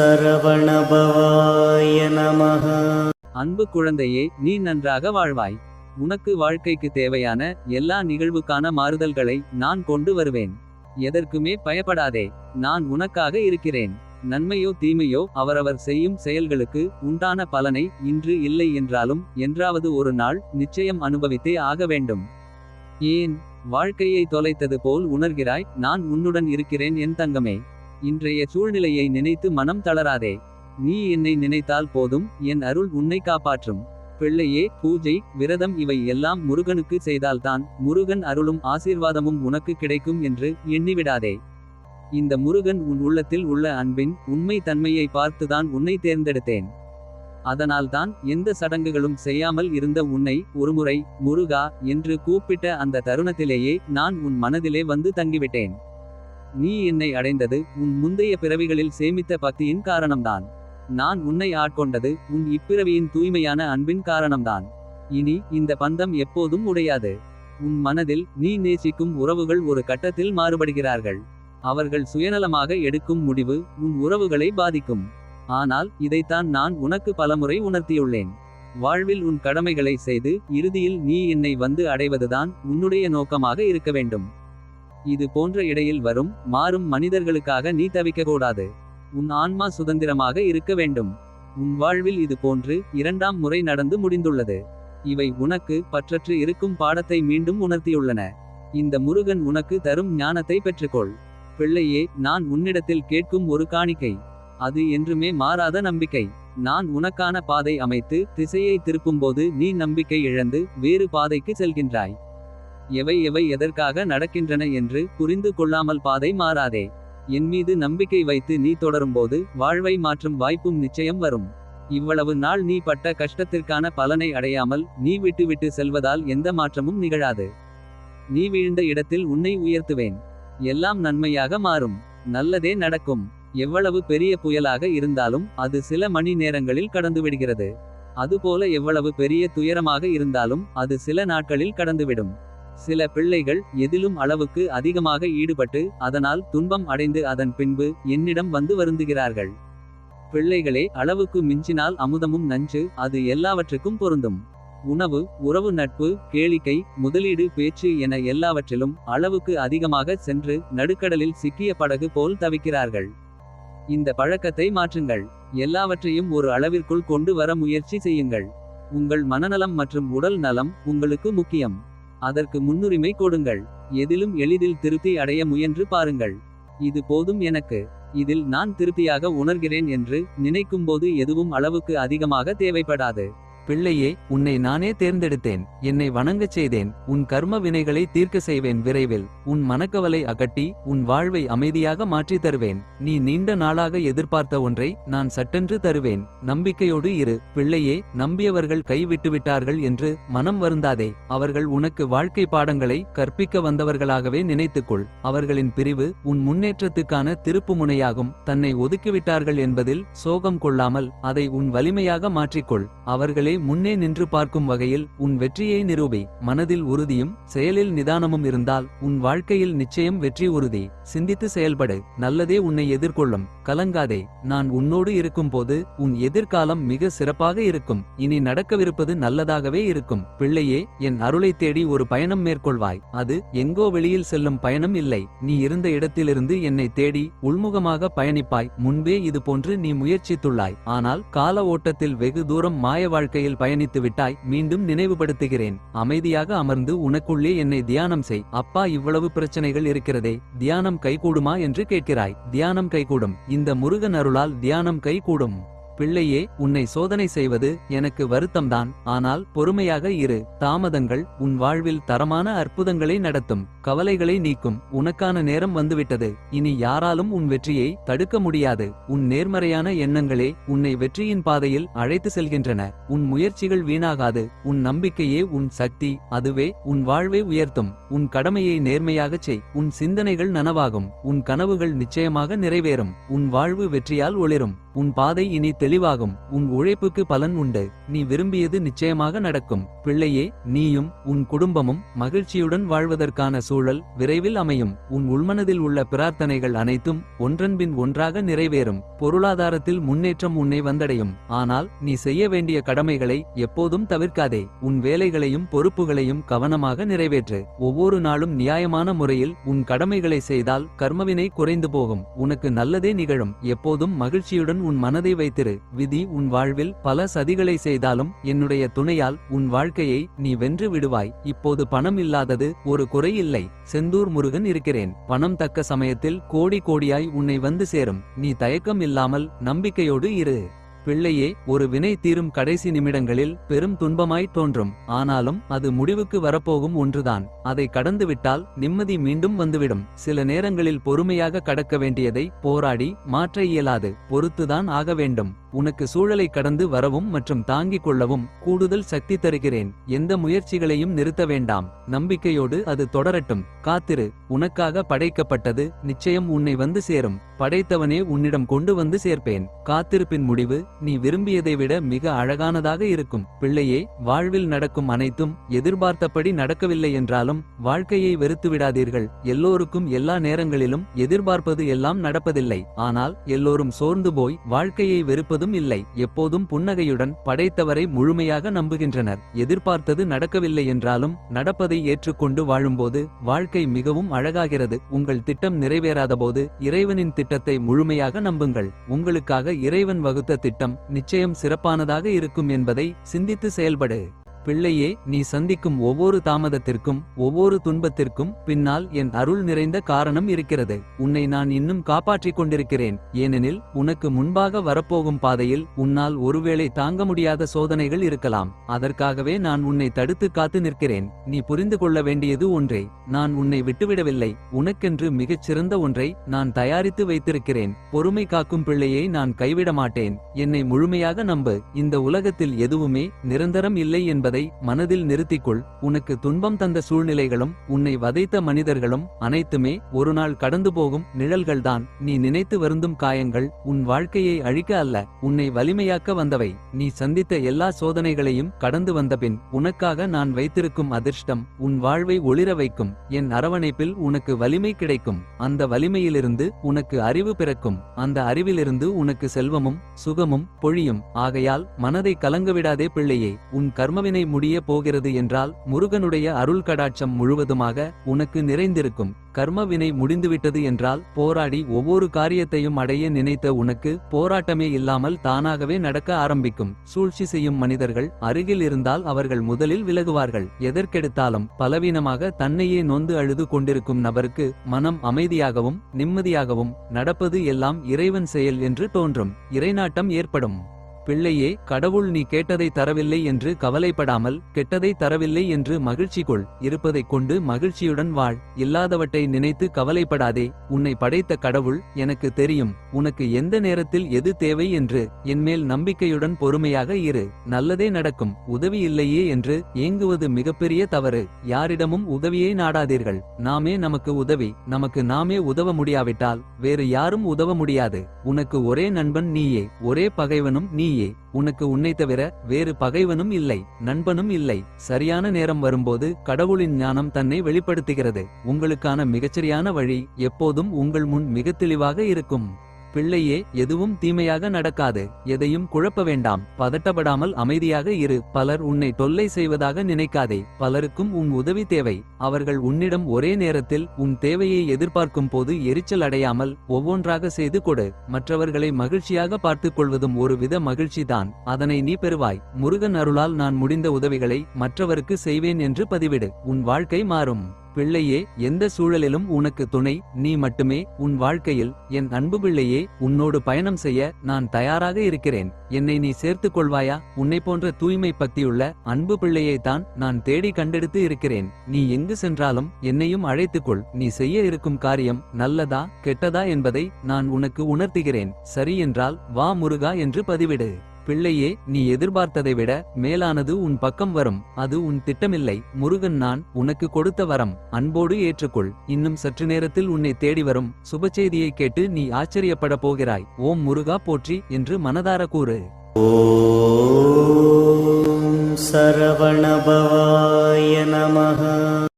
சரவணபவாய நமः அன்பு குழந்தையே நீ நன்றாக வாழ்வாய். உனக்கு வாழ்க்கைக்கு தேவையான எல்லா நிகழ்வுக்கான மாறுதல்களை நான் கொண்டு வருவேன். எதற்குமே பயப்படாதே நான் உனக்காக இருக்கிறேன். நன்மையோ தீமையோ அவரவர் செய்யும் செயல்களுக்கு உண்டான பலனை இன்று இல்லை என்றாலும் என்றாவது ஒரு நாள் நிச்சயம் அனுபவித்தே ஆக வேண்டும். ஏன்? வாழ்க்கையை தொலைத்தது போல் உணர்கிறாய் நான் உன்னுடன் இருக்கிறேன் என் தங்கமே. இன்றைய சூழ்நிலையை நினைத்து மனம் தளராதே. நீ என்னை நினைத்தால் போதும் என் அருள் உன்னை காப்பாற்றும். பிள்ளையே பூஜை விரதம் இவை எல்லாம் முருகனுக்கு செய்தால்தான் முருகன் அருளும் ஆசீர்வாதமும் உனக்கு கிடைக்கும் என்று எண்ணிவிடாதே. இந்த முருகன் உன் உள்ளத்தில் உள்ள அன்பின் உண்மை தன்மையை பார்த்துதான் உன்னை தேர்ந்தெடுத்தேன். அதனால்தான் எந்த சடங்குகளும் செய்யாமல் இருந்த உன்னை ஒருமுறை முருகா என்று கூப்பிட்ட அந்த தருணத்திலேயே நான் உன் மனதிலே வந்து தங்கிவிட்டேன். நீ என்னை அடைந்தது உன் முந்தைய பிறவிகளில் சேமித்த பக்தியின் காரணம்தான். நான் உன்னை ஆட்கொண்டது உன் இப்பிறவியின் தூய்மையான அன்பின் காரணம்தான். இனி இந்த பந்தம் எப்போதும் உடையாது. உன் மனதில் நீ நேசிக்கும் உறவுகள் ஒரு கட்டத்தில் மாறுபடுகிறார்கள். அவர்கள் சுயநலமாக எடுக்கும் முடிவு உன் உறவுகளை பாதிக்கும். ஆனால் இதைத்தான் நான் உனக்கு பலமுறை உணர்த்தியுள்ளேன். வாழ்வில் உன் கடமைகளை செய்து இறுதியில் நீ என்னை வந்து அடைவதுதான் உன்னுடைய நோக்கமாக இருக்க வேண்டும். இது போன்ற இடையில் வரும் மாறும் மனிதர்களுக்காக நீ தவிக்கக்கூடாது. உன் ஆன்மா சுதந்திரமாக இருக்க வேண்டும். உன் வாழ்வில் இது போன்று இரண்டாம் முறை நடந்து முடிந்துள்ளது. இவை உனக்கு பற்றற்று இருக்கும் பாடத்தை மீண்டும் உணர்த்தியுள்ளன. இந்த முருகன் உனக்கு தரும் ஞானத்தை பெற்றுக்கொள். பிள்ளையே நான் உன்னிடத்தில் கேட்கும் ஒரு காணிக்கை. அது என்றுமே மாறாத நம்பிக்கை. நான் உனக்கான பாதை அமைத்து திசையை திருப்பும்போது நீ நம்பிக்கை இழந்து வேறு பாதைக்கு செல்கின்றாய். எவை எவை எதற்காக நடக்கின்றன என்று புரிந்து கொள்ளாமல் பாதை மாறாதே. என் மீது நம்பிக்கை வைத்து நீ தொடரும்போது வாழ்வை மாற்றும் வாய்ப்பும் நிச்சயம் வரும். இவ்வளவு நாள் நீ பட்ட கஷ்டத்திற்கான பலனை அடையாமல் நீ விட்டுவிட்டு செல்வதால் எந்த மாற்றமும் நிகழாது. நீ வீழ்ந்த இடத்தில் உன்னை உயர்த்துவேன். எல்லாம் நன்மையாக மாறும். நல்லதே நடக்கும். எவ்வளவு பெரிய புயலாக இருந்தாலும் அது சில மணி நேரங்களில் கடந்துவிடுகிறது. அதுபோல எவ்வளவு பெரிய துயரமாக இருந்தாலும் அது சில நாட்களில் கடந்துவிடும். சில பிள்ளைகள் எதிலும் அளவுக்கு அதிகமாக ஈடுபட்டு அதனால் துன்பம் அடைந்து அதன் பின்பு என்னிடம் வந்து வருந்துகிறார்கள். பிள்ளைகளே அளவுக்கு மிஞ்சினால் அமுதமும் நஞ்சு அது எல்லாவற்றுக்கும் பொருந்தும். உணவு உறவு நட்பு கேளிக்கை முதலீடு பேச்சு என எல்லாவற்றிலும் அளவுக்கு அதிகமாக சென்று நடுக்கடலில் சிக்கிய படகு போல் தவிக்கிறார்கள். இந்த பழக்கத்தை மாற்றுங்கள். எல்லாவற்றையும் ஒரு அளவிற்குள் கொண்டு வர முயற்சி செய்யுங்கள். உங்கள் மனநலம் மற்றும் உடல் நலம் உங்களுக்கு முக்கியம். அதற்கு முன்னுரிமை கொடுங்கள். எதிலும் எளிதில் திருப்தி அடைய முயன்று பாருங்கள். இது போதும் எனக்கு. இதில் நான் திருப்தியாக உணர்கிறேன் என்று நினைக்கும்போது எதுவும் அளவுக்கு அதிகமாக தேவைப்படாது. பிள்ளையே உன்னை நானே தேர்ந்தெடுத்தேன் என்னை வணங்கச் செய்தேன் உன் கர்ம வினைகளை தீர்க்க செய்வேன் விரைவில் உன் மனக்கவலை அகட்டி உன் வாழ்வை அமைதியாக மாற்றித் தருவேன் நீ நீண்ட நாளாக எதிர்பார்த்த ஒன்றை நான் சட்டென்று தருவேன் நம்பிக்கையோடு இரு பிள்ளையே நம்பியவர்கள் கைவிட்டுவிட்டார்கள் என்று மனம் வருந்தாதே அவர்கள் உனக்கு வாழ்க்கை பாடங்களை கற்பிக்க வந்தவர்களாகவே நினைத்துக்கொள் அவர்களின் பிரிவு உன் முன்னேற்றத்துக்கான திருப்புமுனையாகும் தன்னை ஒதுக்கிவிட்டார்கள் என்பதில் சோகம் கொள்ளாமல் அதை உன் வலிமையாக மாற்றிக்கொள் அவர்களே முன்னே நின்று பார்க்கும் வகையில் உன் வெற்றியை நிரூபி மனதில் உறுதியும் செயலில் நிதானமும் இருந்தால் உன் வாழ்க்கையில் நிச்சயம் வெற்றி உறுதி. சிந்தித்து செயல்படு நல்லதே உன்னை எதிர்கொள்ளும் கலங்காதே நான் உன்னோடு இருக்கும்போது உன் எதிர்காலம் மிக சிறப்பாக இருக்கும் இனி நடக்கவிருப்பது நல்லதாகவே இருக்கும். பிள்ளையே என் அருளை தேடி ஒரு பயணம் மேற்கொள்வாய் அது எங்கோ வெளியில் செல்லும் பயணம் இல்லை நீ இருந்த இடத்திலிருந்து என்னை தேடி உள்முகமாக பயணிப்பாய் முன்பே இது போன்று நீ முயற்சித்துள்ளாய் ஆனால் கால ஓட்டத்தில் வெகு தூரம் மாய வாழ்க்கையில் பயணித்து விட்டாய் மீண்டும் நினைவுபடுத்துகிறேன். அமைதியாக அமர்ந்து உனக்குள்ளே என்னை தியானம் செய். அப்பா இவ்வளவு பிரச்சனைகள் இருக்கிறதே தியானம் கைகூடுமா என்று கேட்கிறாய். தியானம் கைகூடும். இந்த முருகன் அருளால் தியானம் கைகூடும். பிள்ளையே உன்னை சோதனை செய்வது எனக்கு வருத்தம்தான். ஆனால் பொறுமையாக இரு. தாமதங்கள் உன் வாழ்வில் தரமான அற்புதங்களை நடத்தும். கவலைகளை நீக்கும். உனக்கான நேரம் வந்துவிட்டது. இனி யாராலும் உன் வெற்றியை தடுக்க முடியாது. உன் நேர்மறையான எண்ணங்களே உன்னை வெற்றியின் பாதையில் அழைத்து செல்கின்றன. உன் முயற்சிகள் வீணாகாது. உன் நம்பிக்கையே உன் சக்தி. அதுவே உன் வாழ்வை உயர்த்தும். உன் கடமையை நேர்மையாகச் செய். உன் சிந்தனைகள் நனவாகும். உன் கனவுகள் நிச்சயமாக நிறைவேறும். உன் வாழ்வு வெற்றியால் ஒளிரும். உன் பாதை இனி தெளிவாகும் உன் உழைப்புக்கு பலன் உண்டு நீ விரும்பியது நிச்சயமாக நடக்கும். பிள்ளையே நீயும் உன் குடும்பமும் மகிழ்ச்சியுடன் வாழ்வதற்கான சூழல் விரைவில் அமையும். உன் உள்மனதில் உள்ள பிரார்த்தனைகள் அனைத்தும் ஒன்றன்பின் ஒன்றாக நிறைவேறும். பொருளாதாரத்தில் முன்னேற்றம் உன்னை வந்தடையும். ஆனால் நீ செய்ய வேண்டிய கடமைகளை எப்போதும் தவிர்க்காதே. உன் வேலைகளையும் பொறுப்புகளையும் கவனமாக நிறைவேற்று. ஒவ்வொரு நாளும் நியாயமான முறையில் உன் கடமைகளை செய்தால் கர்மவினை குறைந்து போகும். உனக்கு நல்லதே நிகழும். எப்போதும் மகிழ்ச்சியுடன் உன் மனதை வைத்திரு. விதி உன் வாழ்வில் பல சதிகளை செய்தாலும் என்னுடைய துணையால் உன் வாழ்க்கையை நீ வென்று விடுவாய். இப்போது பணம் இல்லாதது ஒரு குறை இல்லை. செந்தூர் முருகன் இருக்கிறேன். பணம் தக்க சமயத்தில் கோடி கோடியாய் உன்னை வந்து சேரும். நீ தயக்கம் இல்லாமல் நம்பிக்கையோடு இரு. பிள்ளையே ஒரு வினை தீரும் கடைசி நிமிடங்களில் பெரும் துன்பமாய் தோன்றும். ஆனாலும் அது முடிவுக்கு வரப்போகும் ஒன்றுதான். அதை கடந்துவிட்டால் நிம்மதி மீண்டும் வந்துவிடும். சில நேரங்களில் பொறுமையாக கடக்க வேண்டியதை போராடி மாற்ற இயலாது. பொறுத்துதான் ஆக வேண்டும். உனக்கு சூழலை கடந்து வரவும் மற்றும் தாங்கிக் கொள்ளவும் கூடுதல் சக்தி தருகிறேன். எந்த முயற்சிகளையும் நிறுத்த வேண்டாம். நம்பிக்கையோடு அது தொடரட்டும். காத்திரு. உனக்காக படைக்கப்பட்டது நிச்சயம் உன்னை வந்து சேரும். படைத்தவனே உன்னிடம் கொண்டு வந்து சேர்ப்பேன். காத்திருப்பின் முடிவு நீ விரும்பியதை விட மிக அழகானதாக இருக்கும். பிள்ளையே வாழ்வில் நடக்கும் அனைத்தும் எதிர்பார்த்தபடி நடக்கவில்லை என்றாலும் வாழ்க்கையை வெறுத்து விடாதீர்கள் எல்லோருக்கும் எல்லா நேரங்களிலும் எதிர்பார்ப்பது எல்லாம் நடப்பதில்லை. ஆனால் எல்லோரும் சோர்ந்து போய் வாழ்க்கையை வெறுப்பது வெறுப்பதும் இல்லை. எப்போதும் புன்னகையுடன் படைத்தவரை முழுமையாக நம்புகின்றனர். எதிர்பார்த்தது நடக்கவில்லை என்றாலும் நடப்பதை ஏற்றுக்கொண்டு வாழும்போது வாழ்க்கை மிகவும் அழகாகிறது. உங்கள் திட்டம் நிறைவேறாதபோது இறைவனின் திட்டத்தை முழுமையாக நம்புங்கள். உங்களுக்காக இறைவன் வகுத்த திட்டம் நிச்சயம் சிறப்பானதாக இருக்கும் என்பதை சிந்தித்து செயல்படு. பிள்ளையே நீ சந்திக்கும் ஒவ்வொரு தாமதத்திற்கும் ஒவ்வொரு துன்பத்திற்கும் பின்னால் என் அருள் நிறைந்த காரணம் இருக்கிறது. உன்னை நான் இன்னும் காப்பாற்றிக் கொண்டிருக்கிறேன். ஏனெனில் உனக்கு முன்பாக வரப்போகும் பாதையில் உன்னால் ஒருவேளை தாங்க முடியாத சோதனைகள் இருக்கலாம். அதற்காகவே நான் உன்னை தடுத்து காத்து நிற்கிறேன். நீ புரிந்து கொள்ள வேண்டியது ஒன்றே. நான் உன்னை விட்டுவிடவில்லை. உனக்கென்று மிகச் சிறந்த ஒன்றை நான் தயாரித்து வைத்திருக்கிறேன். பொறுமை காக்கும் பிள்ளையை நான் கைவிட மாட்டேன் என்னை முழுமையாக நம்பு. இந்த உலகத்தில் எதுவுமே நிரந்தரம் இல்லை என்பது மனதில் நிறுத்திக்கொள். உனக்கு துன்பம் தந்த சூழ்நிலைகளும் உன்னை வதைத்த மனிதர்களும் அனைத்துமே ஒரு நாள் கடந்து போகும் நிழல்கள்தான். நீ நினைத்து வருந்தும் காயங்கள் உன் வாழ்க்கையை அழிக்க அல்ல உன்னை வலிமையாக்க வந்தவை. நீ சந்தித்த எல்லா சோதனைகளையும் கடந்து வந்தபின் உனக்காக நான் வைத்திருக்கும் அதிர்ஷ்டம் உன் வாழ்வை ஒளிர வைக்கும். என் அரவணைப்பில் உனக்கு வலிமை கிடைக்கும். அந்த வலிமையிலிருந்து உனக்கு அறிவு பிறக்கும். அந்த அறிவிலிருந்து உனக்கு செல்வமும் சுகமும் பொழியும். ஆகையால் மனதை கலங்கவிடாதே பிள்ளையே உன் கர்மவினை முடிய போகிறது என்றால் முருகனுடைய அருள் கடாட்சம் முழுவதுமாக உனக்கு நிறைந்திருக்கும். கர்ம வினை முடிந்துவிட்டது என்றால் போராடி ஒவ்வொரு காரியத்தையும் அடைய நினைத்த உனக்கு போராட்டமே இல்லாமல் தானாகவே நடக்க ஆரம்பிக்கும். சூழ்ச்சி செய்யும் மனிதர்கள் அருகில் இருந்தால் அவர்கள் முதலில் விலகுவார்கள். எதற்கெடுத்தாலும் பலவீனமாக தன்னையே நொந்து அழுது கொண்டிருக்கும் நபருக்கு மனம் அமைதியாகவும் நிம்மதியாகவும் நடப்பது எல்லாம் இறைவன் செயல் என்று தோன்றும். இறைநாட்டம் ஏற்படும். பிள்ளையே கடவுள் நீ கேட்டதை தரவில்லை என்று கவலைப்படாமல் கெட்டதை தரவில்லை என்று மகிழ்ச்சி கொள். இருப்பதைக் கொண்டு மகிழ்ச்சியுடன் வாழ். இல்லாதவற்றை நினைத்து கவலைப்படாதே. உன்னை படைத்த கடவுள் எனக்கு தெரியும். உனக்கு எந்த நேரத்தில் எது தேவை என்று என்மேல் நம்பிக்கையுடன் பொறுமையாக இரு. நல்லதே நடக்கும். உதவி இல்லையே என்று ஏங்குவது மிகப்பெரிய தவறு. யாரிடமும் உதவியை நாடாதீர்கள். நாமே நமக்கு உதவி. நமக்கு நாமே உதவ முடியாவிட்டால் வேறு யாரும் உதவ முடியாது. உனக்கு ஒரே நண்பன் நீயே. ஒரே பகைவனும் நீயே. உனக்கு உன்னை தவிர வேறு பகைவனும் இல்லை நண்பனும் இல்லை. சரியான நேரம் வரும்போது கடவுளின் ஞானம் தன்னை வெளிப்படுத்துகிறது. உங்களுக்கான மிகச்சரியான வழி எப்போதும் உங்கள் முன் மிக தெளிவாக இருக்கும். பிள்ளையே எதுவும் தீமையாக நடக்காது. எதையும் குழப்ப வேண்டாம். பதட்டப்படாமல் அமைதியாக இரு. பலர் உன்னை தொல்லை செய்வதாக நினைக்காதே. பலருக்கும் உன் உதவி தேவை. அவர்கள் உன்னிடம் ஒரே நேரத்தில் உன் தேவையை எதிர்பார்க்கும் போது எரிச்சல் அடையாமல் ஒவ்வொன்றாக செய்து கொடு. மற்றவர்களை மகிழ்ச்சியாக பார்த்துக் கொள்வதும் ஒரு வித மகிழ்ச்சி தான் அதனை நீ பெறுவாய். முருகன் அருளால் நான் முடிந்த உதவிகளை மற்றவருக்கு செய்வேன் என்று பதிவிடு. உன் வாழ்க்கை மாறும். பிள்ளையே எந்த சூழலிலும் உனக்கு துணை நீ மட்டுமே உன் வாழ்க்கையில் என் அன்பு பிள்ளையே உன்னோடு பயணம் செய்ய நான் தயாராக இருக்கிறேன். என்னை நீ சேர்த்துக் கொள்வாயா? உன்னை போன்ற தூய்மை பக்தியுள்ள அன்பு பிள்ளையை தான் நான் தேடி கண்டெடுத்து இருக்கிறேன். நீ எங்கு சென்றாலும் என்னையும் அழைத்துக்கொள் நீ செய்ய இருக்கும் காரியம் நல்லதா கெட்டதா என்பதை நான் உனக்கு உணர்த்துகிறேன். சரி என்றால் வா முருகா என்று பதிவிடு. பிள்ளையே நீ எதிர்பார்த்ததை விட மேலானது உன் பக்கம் வரும். அது உன் திட்டமில்லை. முருகன் நான் உனக்கு கொடுத்த வரம். அன்போடு ஏற்றுக்கொள். இன்னும் சற்று நேரத்தில் உன்னை தேடி வரும். சுபச்செய்தியை கேட்டு நீ ஆச்சரியப்பட போகிறாய். ஓம் முருகா போற்றி என்று மனதார கூறு. சரவணபவாய நமக